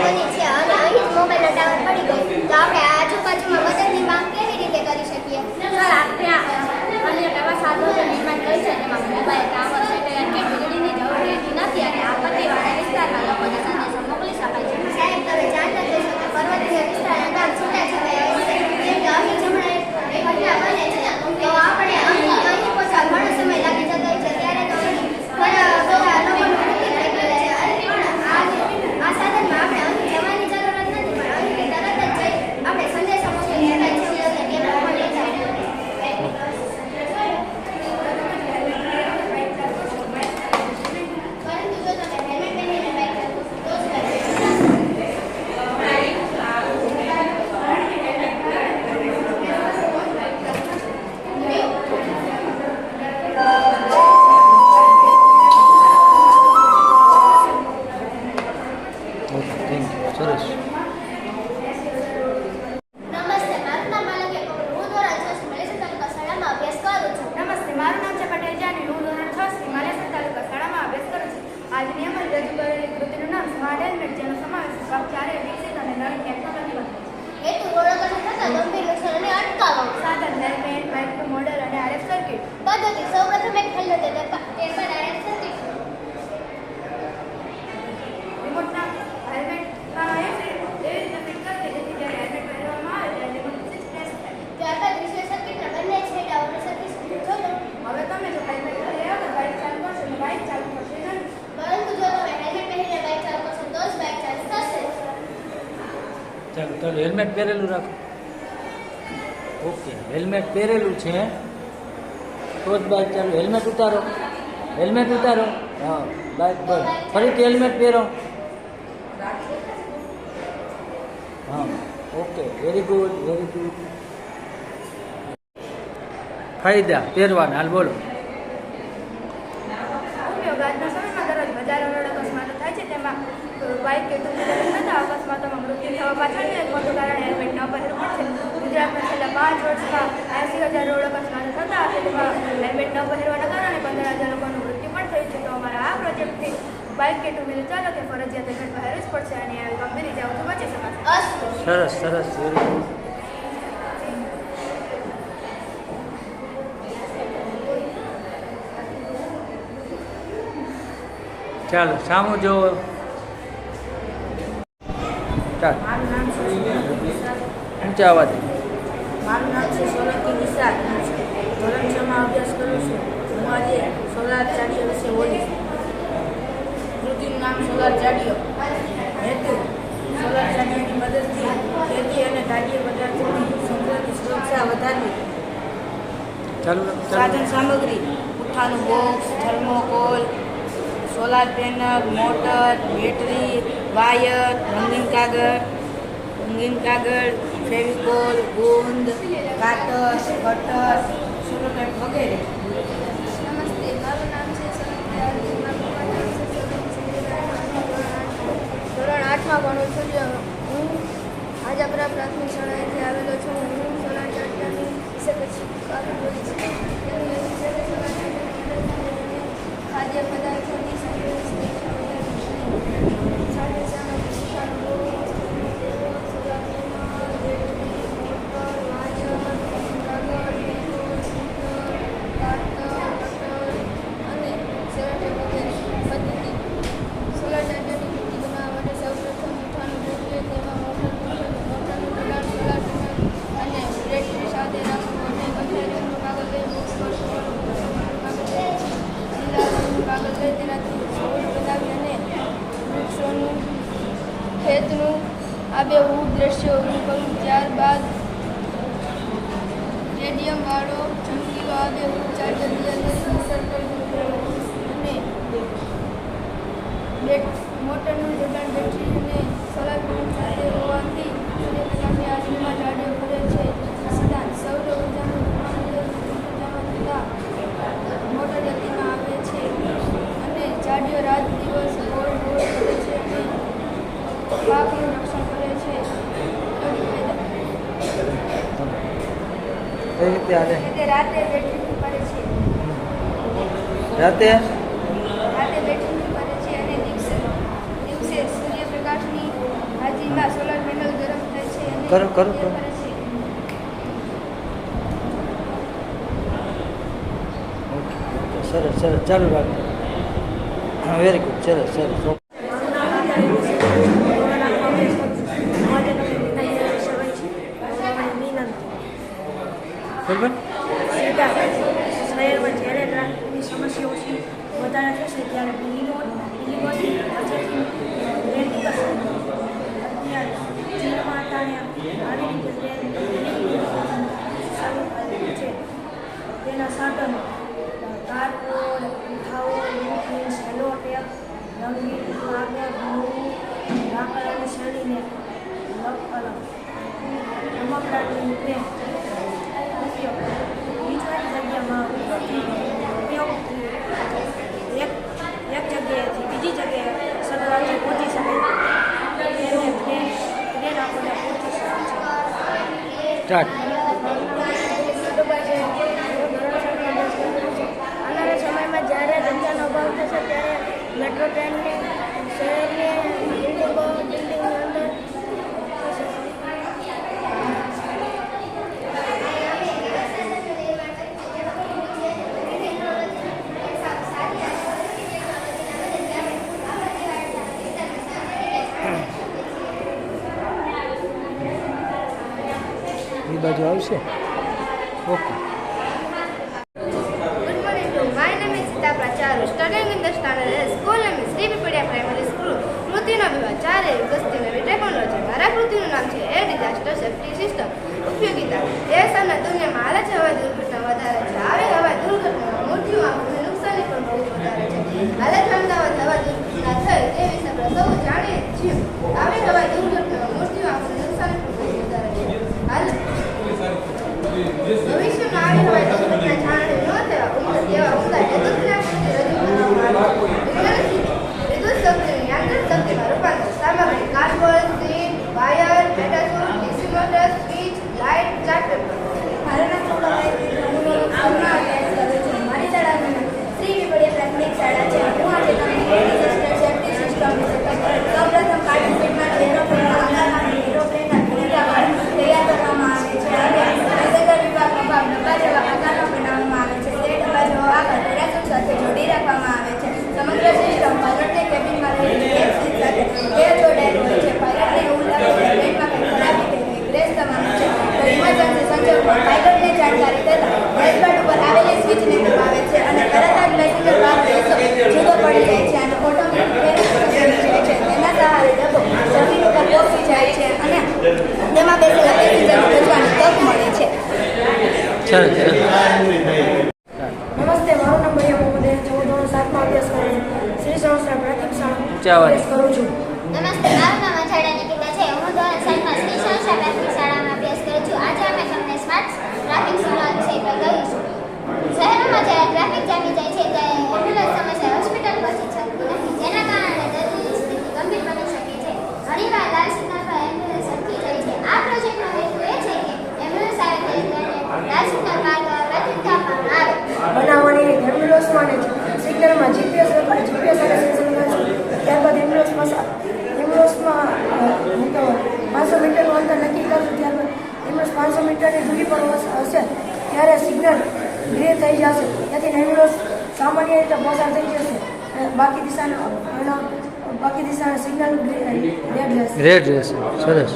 Bye. ચાલો ચાલો helmet પહેરેલું રાખો. ઓકે હેલ્મેટ પહેરેલું છે. તો જ બાઇક ચાલો હેલ્મેટ ઉતારો. હેલ્મેટ ઉતારો. હા બાઇક બંધ ફરીથી હેલ્મેટ પહેરો. હા okay very good very good ફાયદા, પહેરવાના. હાલ બોલો. બાઇક કેટલું ટુ વ્હીલર થતા મૃત્યુ થવા પાછળનું એક મોટું કારણ હેલ્મેટ ન પહેરવું છે. ગુજરાતમાં છેલ્લા પાંચ વર્ષમાં એસી હજાર રોડ અકસ્માત થતા તેમાં હેલ્મેટ ન પહેરવાના કારણે પંદર હજાર લોકોનું મૃત્યુ પણ થયું છે. તો અમારા આ પ્રોજેક્ટથી બાઇક કે ટુ ચાલો ચાલકે ફરજિયાત હેલ્મેટ પહેરવું જ પડશે અને આવી ગંભીર તો બચી શકાશે સરસ સરસ ચાલો સામું જોવો નમસ્કાર. ઊંચા અવાજ? મારું નામ છે સોલંકી નિશા ધોરણ અભ્યાસ કરું છું. હું સોલાર ચાડીઓ વિશે બોલીશ. કૃતિનું નામ સોલાર ચાડીઓ હેતુ સોલાર ચાડીઓની મદદથી ખેતી અને ખાદ્ય પદાર્થોની સંગ્રહની સુરક્ષા વધારવી. સાધન સામગ્રી ઉઠાનું box thermocol solar panel motor battery wire રંગીન કાગળ રંગીન કાગળ ફેવિકોલ ગોંદ કાતર કટર સુરત વગેરે. થાય છે. રાતે? કરો, કરો, કરો. સરસ સરસ. ચાલુ રાખ વેરી ગુડ સરસ સરસ. શહેરમાં જ્યારે ટ્રાફિકની સમસ્યાઓ છે, વધારે થશે ત્યારે અત્યારે ચીનમાં અટાણે આવી છે. તેના સાધનો કારપોડ ઉઠાવો સેલો ટેપ, રંગીન કાગળ ગ્લુ લાકડાની શેરીને લગ રમકડાની ટ્રેન ઉપયોગ એક એક જગ્યાએથી બીજી જગ્યાએ સરળતાથી પહોંચી શકે તેને ટ્રેન ટ્રેન આપણને પહોંચી શકે છે સ્ટાર્ટ આવનારા સમયમાં જ્યારે જગ્યાનો અભાવ થશે ત્યારે મેટ્રો ટ્રેનને શહેરની બિલ્ડિંગો ડિઝાસ્ટર આવશે. ઓકે. ઉપયોગિતા. દેશ અને દુનિયામાં હાલે હવા દુર્ઘટના વધારે છે. આવી, હવા દુર્ઘટનામાં આંકને નુકસાની પણ બહુ વધારે છે. હાલે અમદાવાદ હવા દુર્ઘટના થઈ, તે વિશે આપણે સૌ જાણીએ છીએ. આવી, હવા દુર્ઘટનામાં મૃત્યુ આંકને carbon sheet wire મેટાસોલ DC motor switch light chart paper ભારતના થોડા આવનાર અભ્યાસ કરું છું મારી શાળાનું નામ શ્રી વિપળીય પ્રાથમિક શાળા છે હું આજે તમને ડિઝાસ્ટર સેફ્ટી સિસ્ટમ વિશે કહીશ. સૌપ્રથમ કાર્ટન સીટમાં એરોપ્લેનના આધારમાંથી એરોપ્લેનના ભૂમિકા પર તૈયાર કરવામાં આવે છે અને પેસેન્જર વિભાગનો ભાગ ડબ્બા જેવા આકારનો બનાવવામાં આવે છે તે ડબ્બા જેવો આકાર પેરાશૂટ સાથે જોડી રાખવામાં આવે છે સમગ્ર સિસ્ટમ પાયલટને કેબિનમાં રહેલી એક સીટ સાથે બે જોડાયેલ હોય છે પાયલટને એવું લાગે કે પ્લેનમાં કંઈ ખરાબી કે કંઈ ક્રેશ થવાનું છે તો ઇમરજન્સી સંજોગોમાં પાયલટને જાણકારી થતાં ડેશબોર્ડ ઉપર આવેલી સ્વિચને દબાવે છે અને તરત જ પેસેન્જર ભાગ બેસો જુદો પડી જાય છે અને ઓટોમેટિક પેરાશૂટ શરૂ જાય છે તેના સહારે ડબ્બો જમીન ઉપર પહોંચી જાય છે અને તેમાં બેસેલા પેસેન્જરને બચવાની તક મળે છે સરસ સરસ નમસ્તે મારું નામ ભૈયા મોહમ્મદ છે હું ધોરણ સાતમાં અભ્યાસ કરું શાળા કરું છું. નમસ્તે મારું નામ અજાડા નિકિતા છે. હું ધોરણ સાતમાં શ્રી સંસ્થા પ્રાથમિક શાળામાં અભ્યાસ કરું છું. આજે અમે તમને સ્માર્ટ ટ્રાફિક સિગ્નલ વિશે કહીશું શહેરોમાં જ્યારે ટ્રાફિક જામી જાય છે ત્યારે એમ્બ્યુલન્સ સમયસર હોસ્પિટલ પહોંચી શકતી નથી. જેના કારણે દર્દીની સ્થિતિ ગંભીર બની શકે છે. ઘણીવાર લાલ સિગ્નલ પર એમ્બ્યુલન્સ અટકી જાય છે. આ પ્રોજેક્ટનો હેતુ એ છે કે એમ્બ્યુલન્સ આવે ત્યારે લાલ સિગ્નલ માર્ગ પ્રાથમિકતા આપવામાં આવે. બનાવવાની એમ્બ્યુલન્સમાં સિગ્નલમાં જીપીએસ અને સેન્સર લગાડશું ત્યારબાદ એમ્બ્યુલન્સ પાસે તો પાંચસો મીટરનું અંતર નક્કી કરશું ત્યારબાદ એમ્બ્યુલન્સ પાંચસો મીટરની દૂરી પણ હશ- ત્યારે સિગ્નલ ગ્રે થઈ જશે. ત્યાંથી એમ્બ્યુલન્સ સામાન્ય રીતે પસાર થઈ જશે. બાકી દિશાનું બાકી દિશાના સિગ્નલ રેડ રહેશે. સરસ.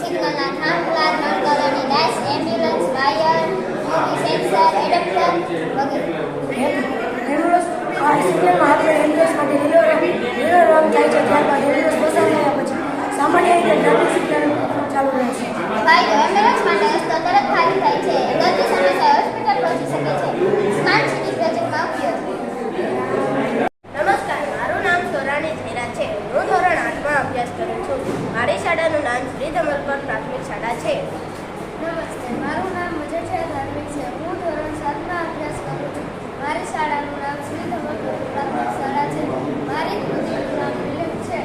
સિગ્નલના થાંભલા નળકર અને dash ambulance wire sensor adapter વગેરે. એમ્બ્યુલન્સ આ એમ્બ્યુલન્સ માટે છે, ત્યારબાદ એમ્બ્યુલન્સ પસાર પછી સામાન્ય રીતે ટ્રાફિક સિગ્નલ ચાલુ માટે રસ્તો તરત ખાલી થાય છે દર્દી સમયસર હોસ્પિટલ પહોંચી શકે છે સ્માર્ટ સિટી પ્રોજેક્ટમાં ઉપયોગ નમસ્કાર મારું નામ સોરાણી ઝેરા છે હું ધોરણ આઠમાં અભ્યાસ કરું છું મારી શાળાનું નામ શ્રી ધમલપર પ્રાથમિક શાળા છે નમસ્તે મારું નામ મુજઠિયા ધાર્મિક છે હું ધોરણ સાતમાં અભ્યાસ કરું છું મારી શાળાનું નામ શ્રી ધમલપુર પ્રાથમિક શાળા છે મારી કૃતિનું નામ વિલેમ છે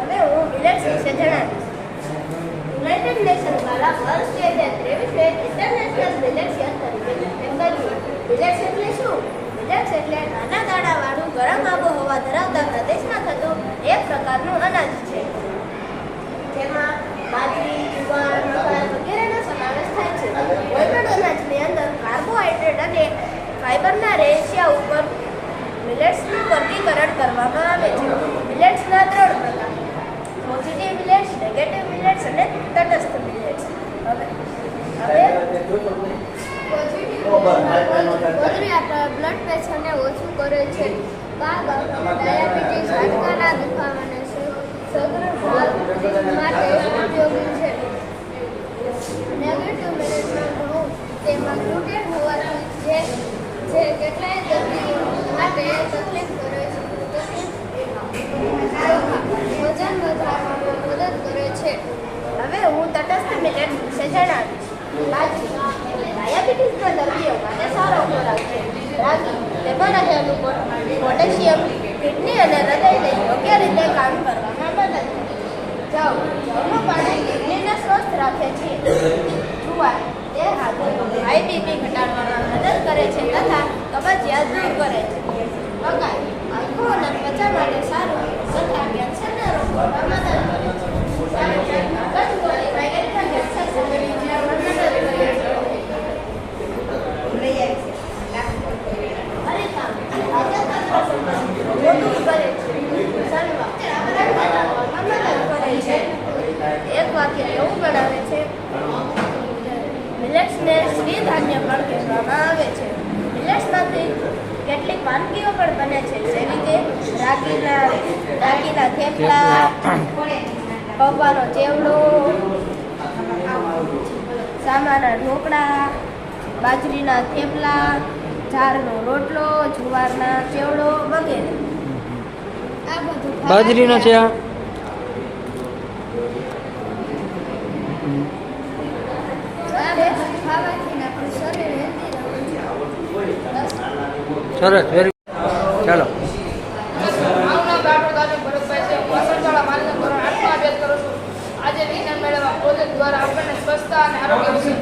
હવે હું વિલેટ્સ વિશે જણાવીશ યુનાઇટેડ નેશન દ્વારા ગરમ આબોહવા ધરાવતા પ્રદેશમાં થતું એક પ્રકારનું અનાજ છે. જેમાં બાજરી જુવાર મકાઈ વગેરેનો સમાવેશ થાય છે. કોઈપણ અનાજની અંદર કાર્બોહાઈડ્રેટ અને ફાઇબરના રેશિયા ઉપર મિલેટ્સનું વર્ગીકરણ કરવામાં આવે છે. મિલેટ્સના ત્રણ પ્રકાર. પોઝિટિવ મિલેટ્સ નેગેટિવ મિલેટ્સ અને તટસ્થ મિલેટ્સ. હવે હવે બ્લડ પ્રેશરને ઓછું કરે છે. બાગ ડાયાબિટીસ હાડકાના દુખાવાને સગ્ર માટે ઉપયોગી છે નેગેટિવ મેનેજમેન્ટ ઘઉં તેમાં ગ્લુટેન હોવાથી જે જે કેટલાય દર્દીઓ માટે તકલીફ કરે છે વજન વધારવામાં મદદ કરે છે હવે હું તટસ્થ મિલેટ્સ વિશે જણાવીશ બાજરી ડાયાબિટીસના દર્દીઓ માટે સારો ખોરાક છે રાગી તેમાં રહેલું પોટ- પોટેશિયમ કિડની અને હૃદયને યોગ્ય રીતે કામ કરવામાં મદદ કરે જવ જવનું પાણી કિડનીને સ્વસ્થ રાખે છે જુવાર તે હાઈ બીપી ઘટાડવામાં મદદ કરે છે તથા કબજિયાત દૂર કરે છે મકાઈ આંખો અને ત્વચા માટે સારું તથા કેન્સરના રોગોમાં મદદ કરે છે મગજગોળી વગેરેના કેન્સર સામે જીવનમાં મદદ કરે છે અરેકામ મોટું કરે છે સણવા બનાવવામાં મદદ કરે છે એક વાક્ય એવું ગણાવે છે મિલેટ્સને શ્રી ધાન્ય પણ કહેવામાં આવે છે મિલેટ્સમાંથી કેટલીક વાનગીઓ પણ બને છે જેવી કે રાગીના રાગીના થેપલા પૌવાનો ચેવડો. સામાના ઢોકળા બાજરીના થેપલા ઝારનો રોટલો જુવારના ચેવડો વગેરે. બાજરીનો આ? છે સરસ વેરી ચાલો મારું નામ રાઠોડ દાદા ભરતભાઈ છે હું વસંતવાળા માનવ ધોરણ આઠમાં અભ્યાસ કરું છું આજે વિજ્ઞાન મેળામાં પ્રોજેક્ટ દ્વારા આપણને સ્વચ્છતા અને આરોગ્ય વિશે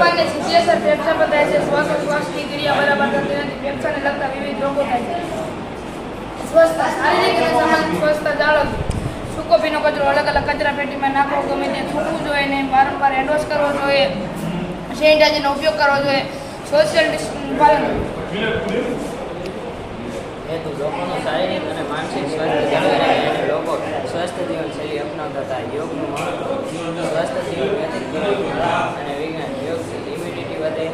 માહિતી સિચ્યુએશન ફેફસા થાય છે. શ્વાસોશ્વાસની ક્રિયા બરાબર થતી નથી. ફેફસાને લગતા વિવિધ રોગો થાય છે. શારીરિક અને સામાજિક સ્વચ્છતા જાળવવી. કચરો અલગ અલગ કચરા નાખવો ગમે તે થૂકવું જોઈએ નહીં વારંવાર હેન્ડવોશ કરવો જોઈએ. સેનિટાઈઝરનો ઉપયોગ કરવો જોઈએ. સોશિયલ માનસિક લોકો સ્વસ્થ જીવનશૈલી અપનાવતા હતા. યોગનું મહત્વ સ્વસ્થ જીવન વ્યતીત અને વિજ્ઞાન. યોગથી ઇમ્યુનિટી વધે,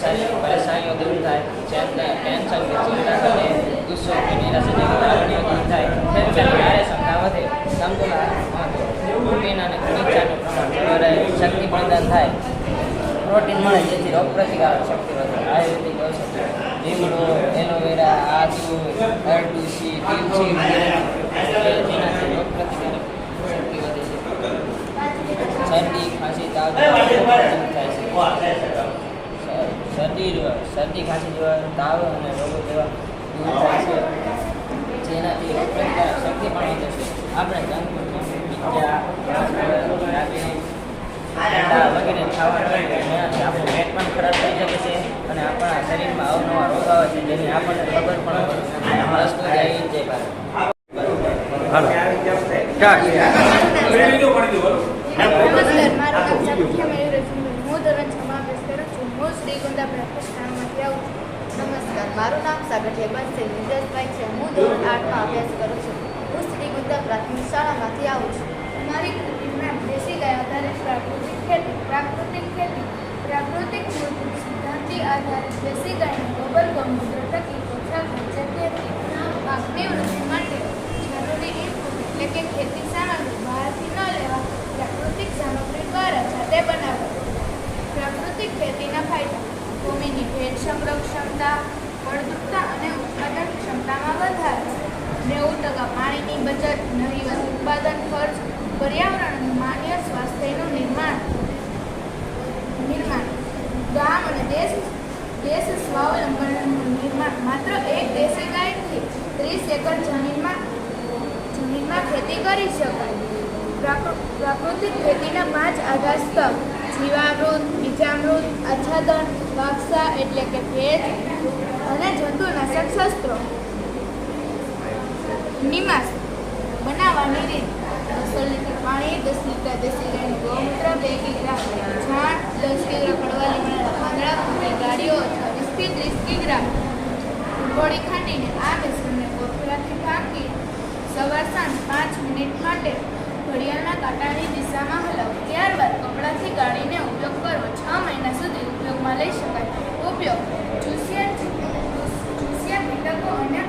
શારીરિક પરેશાનીઓ દૂર થાય ચિંતા ટેન્શન કે ચિંતા ઘટે ગુસ્સો કે નિરાશા દૂર થાય ફેફસાની કાર્યક્ષમતા વધે સમતુલન પ્રોટીન અને ખનિજાનું પ્રમાણ રહે, શક્તિ પ્રદાન થાય. પ્રોટીન મળે, જેથી રોગ પ્રતિકારક શક્તિ વધે. આયુર્વેદિક ઔષધિ લીમડો, એલોવેરા, આદુ અરડુસી તુલસી વગેરે જેનાથી રોગ પ્રતિકારક શક્તિ વધે છે શરદી ખાંસી તાવ થાય છે. શરદી શરદી ખાંસી જેવા તાવ અને રોગો જેવા દૂર થાય છે. જેનાથી શક્તિ પણ વધે છે આપણે જંક વગેરે ખાવાનું એનાથી આપણું પેટ પણ ખરાબ થઈ શકે છે અને આપણા શરીરમાં અવનવા રોગ આવે છે. જેની આપણને ખબર પણ વસ્તુ જાય. નમસ્કાર મારું નામ મયુર હું ધોરણ અભ્યાસ કરું છું હું શ્રી ગુંદા પ્રતિષ્ઠાનમાંથી આવું છું નમસ્કાર મારું નામ સાગઠિયા બનશે નિલેશભાઈ છે હું ધોરણ આઠમાં અભ્યાસ કરું છું હું શ્રી ગુંદા પ્રાથમિક શાળામાંથી આવું છું મારી કૃતિમાં દેશી ગાય આધારિત પ્રાકૃતિક ખેતી પ્રાકૃતિક ખેતી પ્રાકૃતિક મૂળભૂત આધારિત દેશી ગાયના ગોબર ગૌમૂત્ર થકી ઓછા માટે જરૂરી ઇનપુટ ખેતી સામગ્રી બહારથી ન લેવા પ્રાકૃતિક સામગ્રી જાતે પ્રાકૃતિક ખેતીના ફાયદા. ભૂમિની ભેજ સંગ્રહ ફળદ્રુપતા અને ઉત્પાદન ક્ષમતામાં વધારો. નેવું ટકા પાણીની બચત નહીવત ઉત્પાદન, ખર્ચ, પર્યાવરણ માન્ય સ્વાસ્થ્યનું નિર્માણ. નિર્માણ. ગામ અને દેશ દેશ સ્વાવલંબનનું નિર્માણ. માત્ર એક દેશી ગાયથી ત્રીસ એકર જમીનમાં જમીનમાં ખેતી કરી શકાય. પ્રાકૃતિક ખેતીના પાંચ આધાર સ્તંભ. જીવામૃત, બીજામૃત, આચ્છાદન વાક્ષા એટલે કે ભેજ અને જંતુનાશક શસ્ત્રો નિમાસ. બનાવવાની રીત. દસ લીટર પાણી, દસ લીટર દેશી ગાયનું ગૌમૂત્ર, બે કિગ્રા છાણ દસ કિગ્રા કડવા લીમડાના પાંદડા ગાડીઓ અથવા વીસથી ત્રીસ કિગ્રા. ગોળી ખાંડીને આ મિશ્રણને કોથળાથી ઢાંકી સવાર સાંજ પાંચ મિનિટ માટે ઘડિયાળના કાંટાની દિશામાં હલાવો ત્યારબાદ કપડાથી ગાળીને ઉપયોગ કરવો છ મહિના સુધી ઉપયોગમાં લઈ શકાય ઉપયોગ ચૂસિયા ચૂસિયા ઘટકો અને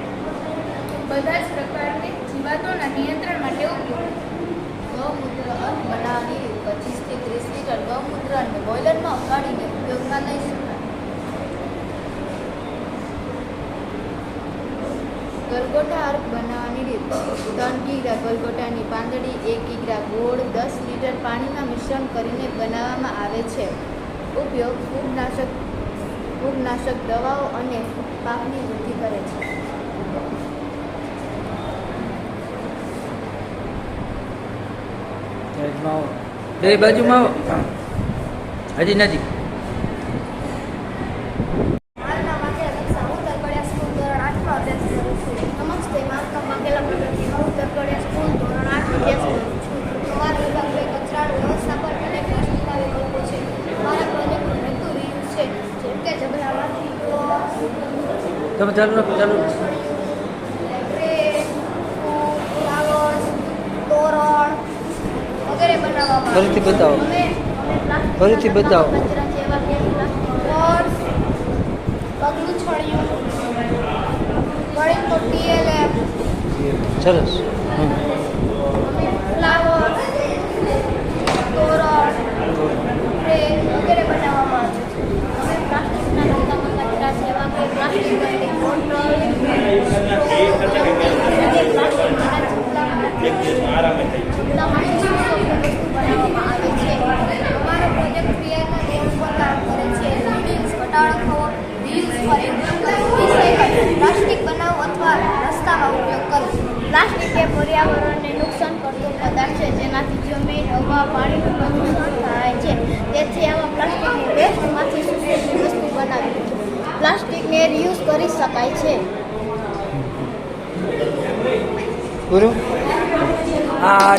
બધા જ પ્રકારની જીવાતોના નિયંત્રણ માટે ઉપયોગ ગૌમૂત્ર અન્ન બનાવવાની રીત પચીસથી ત્રીસ લીટર ગૌમૂત્રને બોઇલરમાં ઉકાળીને ઉપયોગમાં લઈ શકાય ગલગોટા અર્ક બનાવવાની રીત ત્રણ કિગ્રા ગલગોટાની પાંદડી એક કિગ્રા ગોળ દસ લીટર પાણીમાં મિશ્રણ કરીને બનાવવામાં આવે છે. ઉપયોગ ફૂગનાશક ફૂગનાશક દવાઓ અને પાકની વૃદ્ધિ કરે છે. બે બાજુમાં હજી નજીક હાલના માટે કક્ષા હું તરકડિયા સ્કૂલ ધોરણ આઠમાં અભ્યાસ કરું છું નમસ્તે મારું નામ વાઘેલા પ્રગતિ હું તરકડિયા સ્કૂલ ધોરણ આઠ અભ્યાસ કરું છું અમારા વિભાગમાં કચરાનું વ્યવસ્થાપન અને પ્લાસ્ટિકના વિકલ્પો છે મારા પ્રોજેક્ટનો હેતુ રીયુઝ છે જેમ કે ઝઘડામાંથી તમે ચાલુ રાખો ચાલુ રાખો. ટ્રે ફ્લાવર્સ તોરણ વગેરે બનાવવામાં આવે ફરીથી બતાવો. ફરીથી બતાવો. સરસ. પ્લાસ્ટિક પર્સ પગલું આરામે રિસાયકલ પ્લાસ્ટિક બનાવો અથવા રસ્તામાં ઉપયોગ કરવો પ્લાસ્ટિક એ પર્યાવરણને નુકસાન કરતો પદાર્થ છે. જેનાથી જમીન હવા પાણીનું પ્રદૂષણ થાય છે. તેથી આવા પ્લાસ્ટિકની વેસ્ટમાંથી સુસંસ્કૃત વસ્તુ બનાવી? પ્લાસ્ટિકને રિયુઝ કરી શકાય છે. આ